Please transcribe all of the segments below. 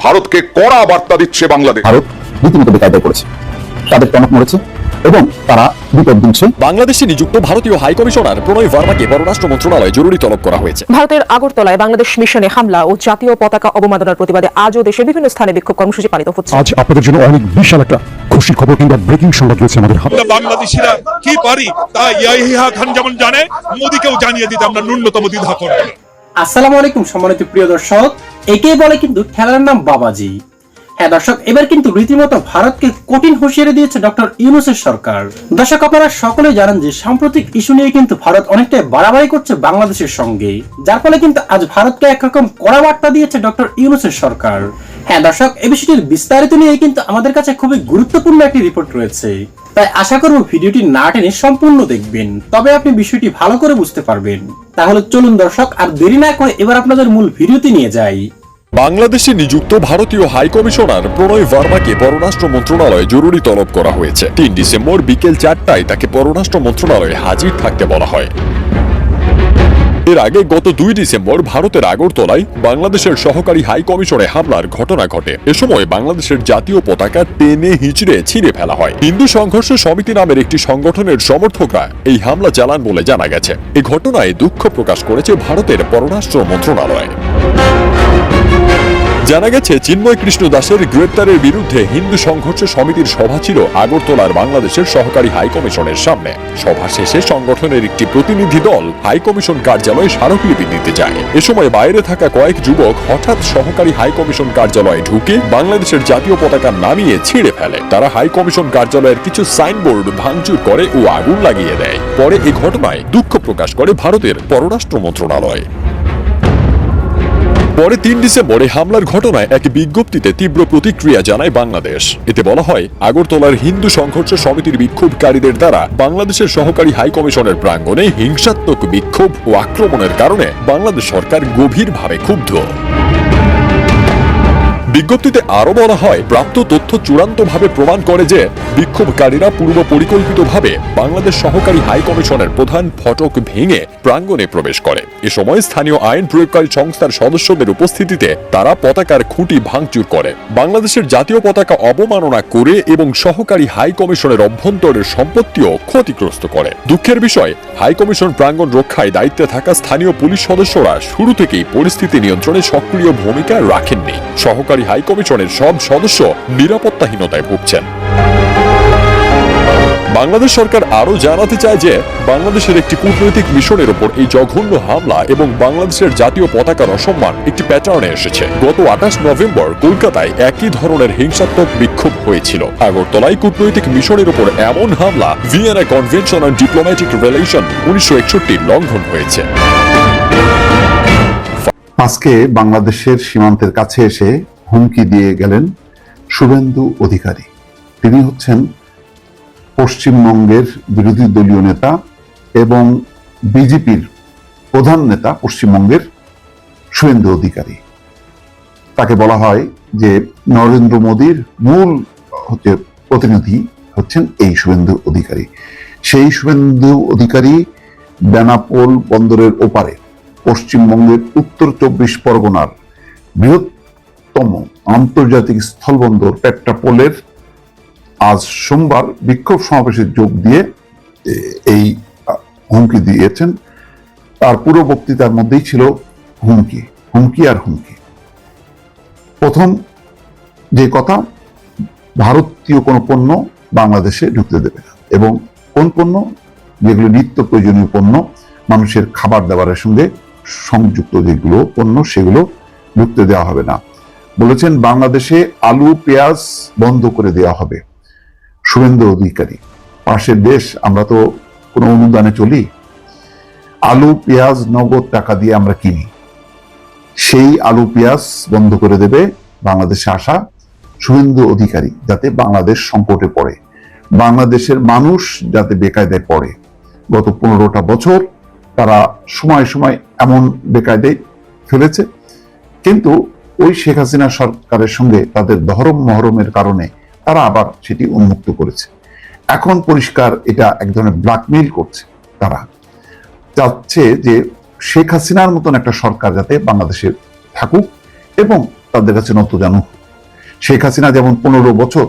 ভারতকে কড়া বার্তা দিচ্ছে বাংলাদেশ। ভারত রীতিমতো বেকায়দায় পড়েছে। তাদের টনক মরেছে এবং তারা বিপদ দিচ্ছে। বাংলাদেশে নিযুক্ত ভারতীয় হাই কমিশনার প্রণয় ভার্মাকে পররাষ্ট্র মন্ত্রণালয়ে জরুরি তলব করা হয়েছে। ভারতের আগরতলায় বাংলাদেশ মিশনে হামলা ও জাতীয় পতাকা অবমাননার প্রতিবাদে আজও দেশের বিভিন্ন স্থানে বিক্ষোভ কর্মসূচি পালিত হচ্ছে। আজ আপনাদের জন্য অনেক বিশাল একটা খুশির খবর কিংবা ব্রেকিং সংবাদ রয়েছে আমাদের হাতে। বাংলাদেশিরা কি পারি তা ইয়াহিয়া খান যেমন জানে মোদিকেও জানিয়ে দিতে আমরা ন্যূনতম দ্বিধা করব। আসসালামু আলাইকুম সম্মানিত প্রিয় দর্শক। একেই বলে কিন্তু খেলার নাম বাবাজি। হ্যাঁ দর্শক, এবার কিন্তু রীতিমতো ভারতকে কঠিন হুঁশিয়ারি দিয়েছে ডক্টর ইউনুসের সরকার। দর্শক, আপনারা সকলে জানেন যে সাম্প্রতিক ইস্যু নিয়ে কিন্তু ভারত অনেকটাই বাড়াবাড়ি করছে বাংলাদেশের সঙ্গে। যার ফলে কিন্তু আজ ভারতকে একরকম কড়া বার্তা দিয়েছে ডক্টর ইউনুসের সরকার। হ্যাঁ দর্শক এই বিষয়টির বিস্তারিত নিয়ে কিন্তু আমাদের কাছে খুবই গুরুত্বপূর্ণ একটি রিপোর্ট রয়েছে। তাই আশা করব ভিডিওটি না টেনে সম্পূর্ণ দেখবেন। তবে আপনি বিষয়টি ভালো করে বুঝতে পারবেন। তাহলে চলুন দর্শক, আর দেরি না করে এবার আপনাদের মূল ভিডিওতে নিয়ে যাই। বাংলাদেশে নিযুক্ত ভারতীয় হাই কমিশনার প্রণয় ভার্মাকে পররাষ্ট্র মন্ত্রণালয়ে জরুরি তলব করা হয়েছে। তিন ডিসেম্বর বিকেল চারটায় তাকে পররাষ্ট্র মন্ত্রণালয়ে হাজির থাকতে বলা হয়। এর আগে গত দুই ডিসেম্বর ভারতের আগরতলায় বাংলাদেশের সহকারী হাই কমিশনে হামলার ঘটনা ঘটে। এ সময় বাংলাদেশের জাতীয় পতাকা টেনে হিঁচড়ে ছিঁড়ে ফেলা হয়। হিন্দু সংঘর্ষ সমিতি নামের একটি সংগঠনের সমর্থকরা এই হামলা চালান বলে জানা গেছে। এ ঘটনায় দুঃখ প্রকাশ করেছে ভারতের পররাষ্ট্র মন্ত্রণালয়। জানা গেছে, চিন্ময় কৃষ্ণ দাসের গ্রেপ্তারের বিরুদ্ধে হিন্দু সংঘর্ষ সমিতির সভা ছিল আগরতলার বাংলাদেশের সহকারী হাইকমিশনের সামনে। সভা শেষে সংগঠনের একটি প্রতিনিধি দল হাইকমিশন কার্যালয়ে স্মারকলিপি দিতে যায়। এ সময় বাইরে থাকা কয়েক যুবক হঠাৎ সহকারী হাইকমিশন কার্যালয়ে ঢুকে বাংলাদেশের জাতীয় পতাকা নামিয়ে ছিঁড়ে ফেলে। তারা হাইকমিশন কার্যালয়ের কিছু সাইনবোর্ড ভাঙচুর করে ও আগুন লাগিয়ে দেয়। পরে এ ঘটনায় দুঃখ প্রকাশ করে ভারতের পররাষ্ট্র মন্ত্রণালয়। পরে তিন ডিসেম্বরে হামলার ঘটনায় এক বিজ্ঞপ্তিতে তীব্র প্রতিক্রিয়া জানায় বাংলাদেশ। এতে বলা হয়, আগরতলার হিন্দু সংঘর্ষ সমিতির বিক্ষোভকারীদের দ্বারা বাংলাদেশের সহকারী হাই কমিশনের প্রাঙ্গণে হিংসাত্মক বিক্ষোভ ও আক্রমণের কারণে বাংলাদেশ সরকার গভীরভাবে ক্ষুব্ধ। বিজ্ঞপ্তিতে আরও বলা হয়, প্রাপ্ত তথ্য চূড়ান্তভাবে প্রমাণ করে যে বিক্ষোভকারীরা পূর্ব পরিকল্পিতভাবে বাংলাদেশ সহকারী হাই কমিশনের প্রধান ফটক ভেঙে প্রাঙ্গণে প্রবেশ করে। এ সময় স্থানীয় আইন প্রয়োগকারী সংস্থার সদস্যদের উপস্থিতিতে তারা পতাকার খুঁটি ভাঙচুর করে। বাংলাদেশের জাতীয় পতাকা অবমাননা করে এবং সহকারী হাই কমিশনের অভ্যন্তরের সম্পত্তিও ক্ষতিগ্রস্ত করে। দুঃখের বিষয়, হাই কমিশন প্রাঙ্গণ রক্ষায় দায়িত্বে থাকা স্থানীয় পুলিশ সদস্যরা শুরু থেকেই পরিস্থিতি নিয়ন্ত্রণে সক্রিয় ভূমিকা রাখেননি। সহকারী হাই কমিশনের সব সদস্য নিরাপত্তাহীনতায় ভুগছেন। বাংলাদেশ সরকার আরও জানাতে চায় যে, বাংলাদেশের একটি কূটনৈতিক মিশনের ওপর এই জঘন্য হামলা এবং বাংলাদেশের জাতীয় পতাকার অসম্মান একটি প্যাটার্নে এসেছে। গত আঠাশ নভেম্বর কলকাতায় একই ধরনের হিংসাত্মক বিক্ষোভ হয়েছিল। আগরতলায় কূটনৈতিক মিশনের ওপর এমন হামলা Vienna convention on diplomatic relation উনিশশো একষট্টি লঙ্ঘন হয়েছে। আজকে বাংলাদেশের সীমান্তের কাছে এসে হুমকি দিয়ে গেলেন শুভেন্দু অধিকারী। তিনি হচ্ছেন পশ্চিমবঙ্গের বিরোধী দলীয় নেতা এবং বিজেপির প্রধান নেতা পশ্চিমবঙ্গের শুভেন্দু অধিকারী। তাকে বলা হয় যে নরেন্দ্র মোদীর মূল হচ্ছে প্রতিনিধি হচ্ছেন এই শুভেন্দু অধিকারী। সেই শুভেন্দু অধিকারী বেনাপোল বন্দরের ওপারে পশ্চিমবঙ্গের উত্তর চব্বিশ পরগনার বৃহত্তম আন্তর্জাতিক স্থলবন্দর পেট্রাপোলের আজ সোমবার বিক্ষোভ সমাবেশে যোগ দিয়ে এই হুমকি দিয়েছেন। তার পুরো বক্তৃতার মধ্যেই ছিল হুমকি হুমকি আর হুমকি। প্রথম যে কথা, ভারতীয় কোনো পণ্য বাংলাদেশে ঢুকতে দেবে না। এবং কোন পণ্য? যেগুলো নিত্য প্রয়োজনীয় পণ্য, মানুষের খাবার দাবারের সঙ্গে সংযুক্ত যেগুলো পণ্য, সেগুলো ঢুকতে দেওয়া হবে না। বলেছেন, বাংলাদেশে আলু, পেঁয়াজ বন্ধ করে দেওয়া হবে। শুভেন্দু অধিকারী, পাশের দেশ, আমরা তো কোনো অনুদানে চলি। আলু, পেঁয়াজ, নগদ টাকা দিয়ে আমরা কিনি। সেই আলু, পেঁয়াজ বন্ধ করে দেবে বাংলাদেশে আসা শুভেন্দু অধিকারী, যাতে বাংলাদেশ সংকটে পড়ে। বাংলাদেশের মানুষ যাতে বেকায়দায় পড়ে। গত পনেরোটা বছর তারা সময় সময় এমন বেকায়দায় ফেলেছে। কিন্তু ওই শেখ হাসিনা সরকারের সঙ্গে তাদের ধরম মহরমের কারণে তারা আবার সেটি উন্মুক্ত করেছে। এখন পরিষ্কার এটা এক ধরনের ব্ল্যাকমেইল করছে তারা। চাচ্ছে যে শেখ হাসিনার মতন একটা সরকার যাতে বাংলাদেশে থাকুক এবং তাদের কাছে নতজানু হোক। শেখ হাসিনা যেমন পনেরো বছর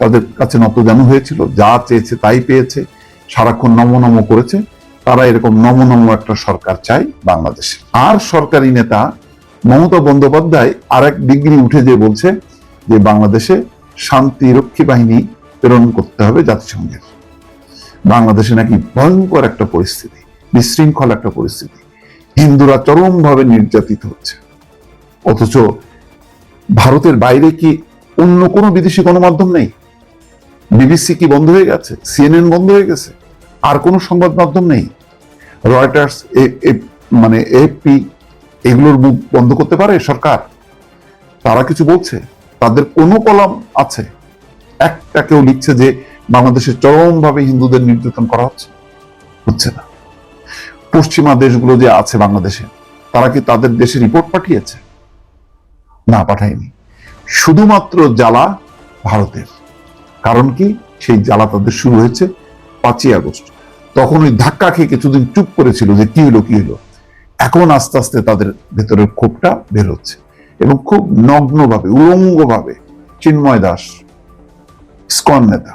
তাদের কাছে নতজানু হয়েছিল, যা চেয়েছে তাই পেয়েছে, সারাক্ষণ নম নম করেছে, তারা এরকম নম নম একটা সরকার চাই বাংলাদেশে। আর সরকারি নেতা মমতা বন্দ্যোপাধ্যায় আর এক ডিগ্রি উঠে যে বলছে যে বাংলাদেশে শান্তিরক্ষী বাহিনী প্রেরণ করতে হবে জাতিসংঘের। বাংলাদেশে নাকি ভয়ঙ্কর একটা পরিস্থিতি, বিশৃঙ্খল একটা পরিস্থিতি। হিন্দুরা চরমভাবে নির্যাতিত হচ্ছে। অথচ ভারতের বাইরে কি অন্য কোনো বিদেশি গণমাধ্যম নেই? বিবিসি কি বন্ধ হয়ে গেছে? সিএনএন বন্ধ হয়ে গেছে? আর কোনো সংবাদ মাধ্যম নেই? রয়টার্স মানে এপি এগুলোর মুখ বন্ধ করতে পারে সরকার? তারা কিছু বলছে। তাদের কোনো কলাম আছে? একটা কেউ লিখছে যে বাংলাদেশে চরমভাবে হিন্দুদের নির্যাতন করা হচ্ছে? হচ্ছে না। পশ্চিমা দেশগুলো যে আছে বাংলাদেশে, তারা কি তাদের দেশে রিপোর্ট পাঠিয়েছে? না, পাঠায়নি। শুধুমাত্র জ্বালা ভারতের। কারণ কি? সেই জ্বালা তাদের শুরু হয়েছে পাঁচই আগস্ট। তখন ওই ধাক্কা খেয়ে কিছুদিন চুপ করেছিল যে কি হলো কি হলো? এখন আস্তে আস্তে তাদের ভেতরের ক্ষোভটা বের হচ্ছে এবং খুব নগ্নভাবে, উলঙ্গভাবে চিন্ময় দাস, ইসকন নেতা।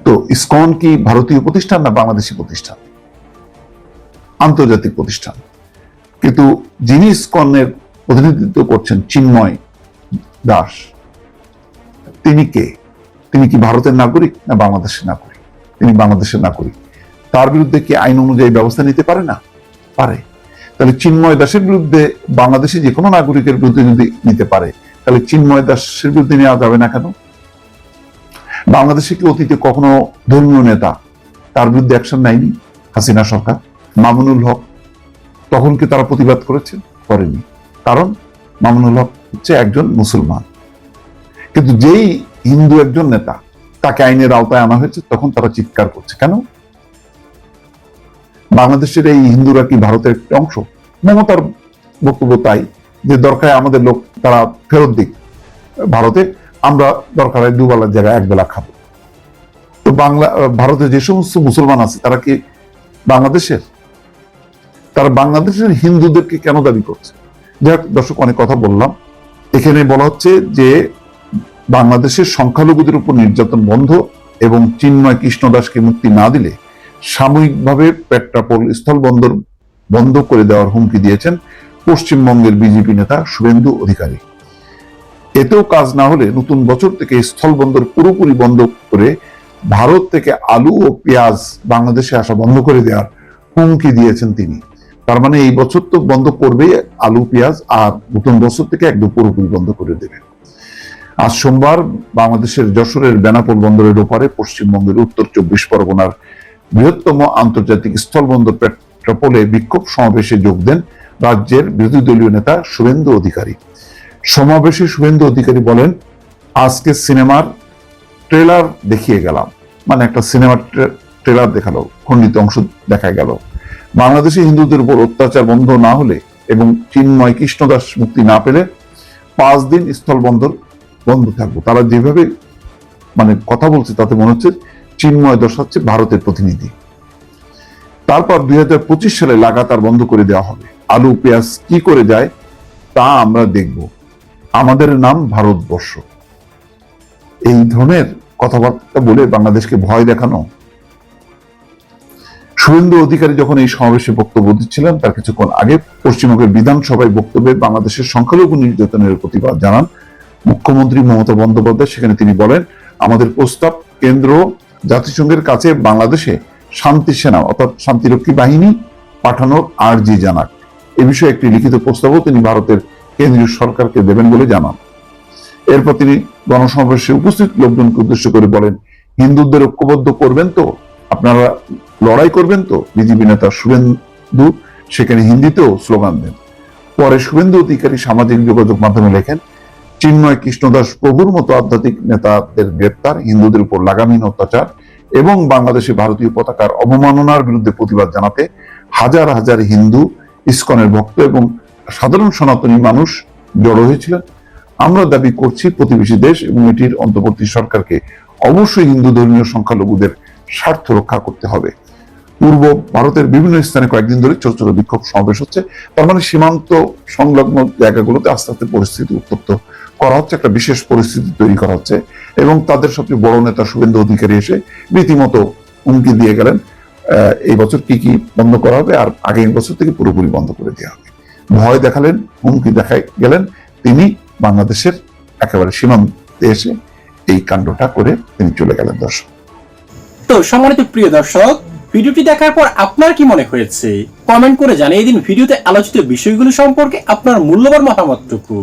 তো ইসকন কি ভারতীয় প্রতিষ্ঠান না বাংলাদেশি প্রতিষ্ঠান? আন্তর্জাতিক প্রতিষ্ঠান। কিন্তু যিনি ইসকনের প্রতিনিধিত্ব করছেন চিন্ময় দাস, তিনি কে? তিনি কি ভারতের নাগরিক না বাংলাদেশের নাগরিক? তিনি বাংলাদেশের নাগরিক। তার বিরুদ্ধে কি আইন অনুযায়ী ব্যবস্থা নিতে পারে না? পারে। তাহলে চিন্ময় দাসের বিরুদ্ধে বাংলাদেশে যে কোনো নাগরিকের বিরুদ্ধে যদি নিতে পারে, তাহলে চিন্ময় দাসের বিরুদ্ধে নেওয়া যাবে না কেন? বাংলাদেশে কি অতীতে কখনো ধর্মীয় নেতা তার বিরুদ্ধে অ্যাকশন নেয়নি? হাসিনা সরকার, মামুনুল হক, তখন কি তারা প্রতিবাদ করেছে করেনি। কারণ মামুনুল হক হচ্ছে একজন মুসলমান। কিন্তু যেই হিন্দু একজন নেতা, তাকে আইনের আওতায় আনা হয়েছে, তখন তারা চিৎকার করছে। কেন? বাংলাদেশের এই হিন্দুরা কি ভারতের একটি অংশ? মমতার বক্তব্য তাই, যে দরকার আমাদের লোক, তারা ফেরত দিক। ভারতে আমরা দরকার হয় দুবেলার জায়গায় একবেলা খাব। তো বাংলা, ভারতে যে সমস্ত মুসলমান আছে, তারা কি বাংলাদেশের? তারা বাংলাদেশের হিন্দুদেরকে কেন দাবি করছে? যাই দর্শক, অনেক কথা বললাম। এখানে বলা হচ্ছে যে বাংলাদেশের সংখ্যালঘুদের উপর নির্যাতন বন্ধ এবং চিন্ময় কৃষ্ণদাসকে মুক্তি না দিলে সাময়িকভাবে পেট্রাপোল স্থলবন্দর বন্ধ করে দেওয়ার হুমকি দিয়েছেন পশ্চিমবঙ্গের বিজেপি নেতা শুভেন্দু অধিকারী। এতেও কাজ না হলে নতুন বছর থেকে স্থলবন্দর পুরোপুরি বন্ধ করে ভারত থেকে আলু ও পেঁয়াজ বাংলাদেশে আসা বন্ধ করে দেওয়ার হুমকি দিয়েছেন তিনি। তার মানে এই বছর তো বন্ধ করবে আলু, পেঁয়াজ আর নতুন বছর থেকে একদম পুরোপুরি বন্ধ করে দেবে আজ সোমবার বাংলাদেশের যশোরের বেনাপোল বন্দরের ওপারে পশ্চিমবঙ্গের উত্তর চব্বিশ পরগনার বৃহত্তম আন্তর্জাতিক স্থলবন্দর পেট্রাপোলে বিক্ষোভ সমাবেশে যোগ দেন রাজ্যের বিরোধী দলীয় নেতা শুভেন্দু অধিকারী। সমাবেশে শুভেন্দু অধিকারী বলেন, আজকে সিনেমার ট্রেলার দেখিয়ে গেলাম। মানে একটা সিনেমার ট্রেলার দেখাল, খণ্ডিত অংশ দেখা গেল। বাংলাদেশে হিন্দুদের উপর অত্যাচার বন্ধ না হলে এবং চিন্ময় কৃষ্ণদাস মুক্তি না পেলে পাঁচ দিন স্থলবন্দর বন্ধ থাকব। তারা যেভাবে মানে কথা বলছে তাতে মনে হচ্ছে চিন্ময় দশ হচ্ছে ভারতের প্রতিনিধি। তারপর দুই হাজার পঁচিশ সালে লাগাতার বন্ধ করে দেওয়া হবে। আলু, পেঁয়াজ কি করে যায় তা আমরা দেখব। আমাদের নাম ভারতবর্ষ। এই ধরনের কথাবার্তা বলে বাংলাদেশকে ভয় দেখানো। শুভেন্দু অধিকারী যখন এই সমাবেশে বক্তব্য দিচ্ছিলেন, তার কিছুক্ষণ আগে পশ্চিমবঙ্গের বিধানসভায় বক্তব্যে বাংলাদেশের সংখ্যালঘু নির্যাতনের প্রতিবাদ জানান মুখ্যমন্ত্রী মমতা বন্দ্যোপাধ্যায়। সেখানে তিনি বলেন, আমাদের প্রস্তাব কেন্দ্র জাতিসংঘের কাছে বাংলাদেশে শান্তি সেনা, অর্থাৎ শান্তিরক্ষী বাহিনী পাঠানোর আর্জি জানাক। এ বিষয়ে একটি লিখিত প্রস্তাবও তিনি ভারতের কেন্দ্রীয় সরকারকে দেবেন বলে জানান। এরপর তিনি গণসমাবেশে উপস্থিত, লোকজনকে উদ্দেশ্য করে বলেন, হিন্দুদের ঐক্যবদ্ধ করবেন তো? আপনারা লড়াই করবেন তো? বিজেপি নেতা শুভেন্দু, সেখানে হিন্দিতেও স্লোগান দেন। পরে শুভেন্দু অধিকারী সামাজিক যোগাযোগ মাধ্যমে লেখেন চিন্ময় কৃষ্ণদাস প্রভুর মতো আধ্যাত্মিক নেতাদের গ্রেপ্তার, হিন্দুদের উপর লাগামহীন অত্যাচার এবং বাংলাদেশে ভারতীয় পতাকার অবমাননার বিরুদ্ধে প্রতিবাদ জানাতে হাজার হাজার হিন্দু, ইস্কনের ভক্ত এবং সাধারণ সনাতনী মানুষ জড়ো হয়েছিলেন। আমরা দাবি করছি প্রতিবেশী দেশ এবং এটির অন্তর্বর্তী সরকারকে অবশ্যই হিন্দু ধর্মীয় সংখ্যালঘুদের স্বার্থ রক্ষা করতে হবে। পূর্ব ভারতের বিভিন্ন স্থানে কয়েকদিন ধরে ছোট ছোট বিক্ষোভ সমাবেশ হচ্ছে। তার মানে সীমান্ত সংলগ্ন জায়গাগুলোতে আস্তে আস্তে পরিস্থিতি উত্তপ্ত করা হচ্ছে, একটা বিশেষ পরিস্থিতি তৈরি করা হচ্ছে এবং তাদের সবচেয়ে বড় নেতা শুভেন্দু অধিকারী এসে রীতিমতো হুমকি দিয়ে গেলেন। এই বছর কি কি বন্ধ করা হবে আর আগামী বছর থেকে পুরোপুরি বন্ধ করে দেওয়া হবে। ভয় দেখালেন, হুমকি দেখাই গেলেন তিনি বাংলাদেশের একেবারে সীমান্তে এসে এই কাণ্ডটা করে তিনি চলে গেলেন দর্শক। তো সম্মানিত প্রিয় দর্শক ভিডিওটি দেখার পর আপনার কি মনে হয়েছে? কমেন্ট করে জানিয়ে দিন ভিডিওতে আলোচিত বিষয়গুলো সম্পর্কে আপনার মূল্যবান মতামতটুকু।